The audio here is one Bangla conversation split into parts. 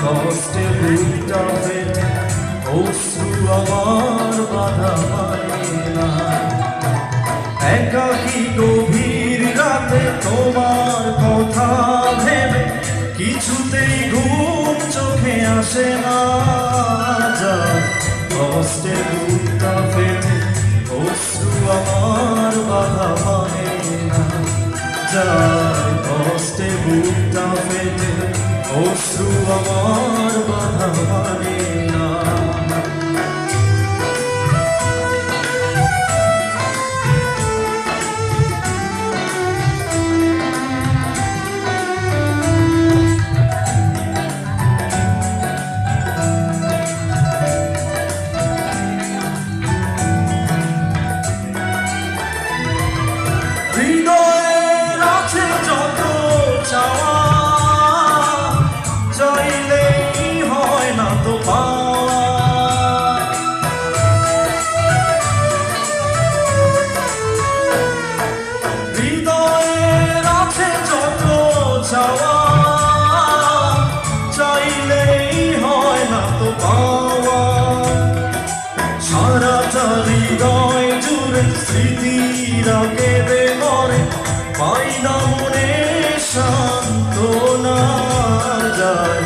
কষ্টে বুঝতে অশ্রু আমার বাধা মানে না একাকি গভীর রাতে তোমার কথা ভেবে কিছুতেই ঘুম চোখে আসে না যায় কষ্টে বুকটা অশ্রু আমার বাধা স্মৃতিরা কেঁদে মরে পাই না শান্ত না যায়।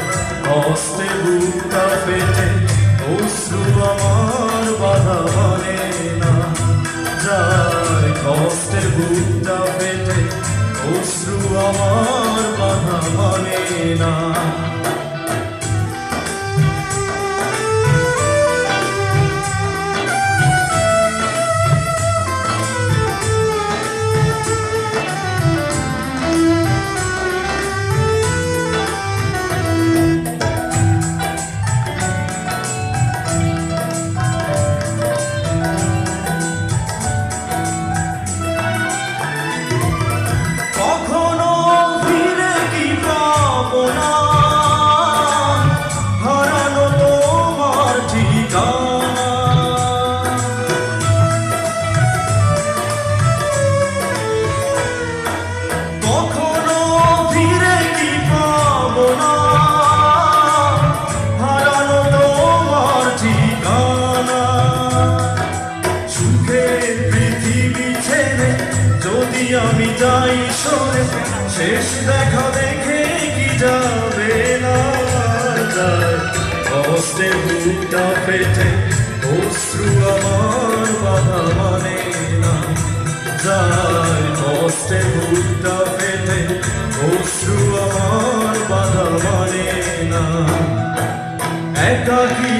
কষ্টে বুকটা পেটে অশ্রু আমার মানে না যায়। কষ্টে বুকটা পেটে অশ্রু আমার বাধা মানে না আমি যাই সরে, শেষ দেখা দেখে কি যাবে না কষ্টে বুকটা পেটে অশ্রু আমার বাধা মানে না যাই অস্তে বুকটা পেটে অশ্রু আমার বাধা মানে না। একাকী